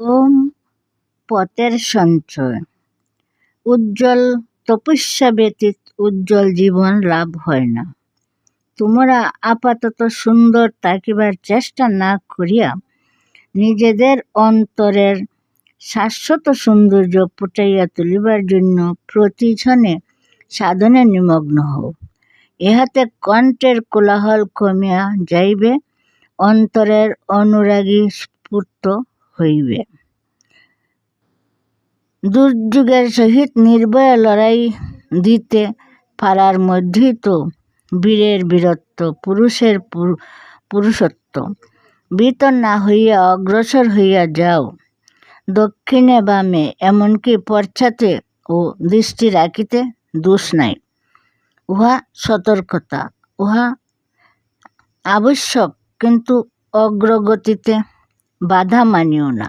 ওম পথের সঞ্চয়। উজ্জ্বল তপস্যা ব্যতীত উজ্জ্বল জীবন লাভ হয় না। তোমরা আপাতত সুন্দর থাকিবার চেষ্টা না করিয়া নিজেদের অন্তরের শাশ্বত সৌন্দর্য ফুটাইয়া তুলিবার জন্য প্রতিক্ষণে সাধনে নিমগ্ন হও। ইহাতে কণ্ঠের কোলাহল কমিয়া যাইবে, অন্তরের অনুরাগী স্ফূর্ত হইবে। দুর্যোগের সহিত নির্ভয়ে লড়াই দিতে পারার মধ্যেই তো বীরের বীরত্ব, পুরুষের পুরুষত্ব। ভীত না হইয়া অগ্রসর হইয়া যাও। দক্ষিণে বামে এমনকি পশ্চাতে ও দৃষ্টি রাখিতে দোষ নাই। উহা সতর্কতা, উহা আবশ্যক, কিন্তু অগ্রগতিতে বাধা মানিও না।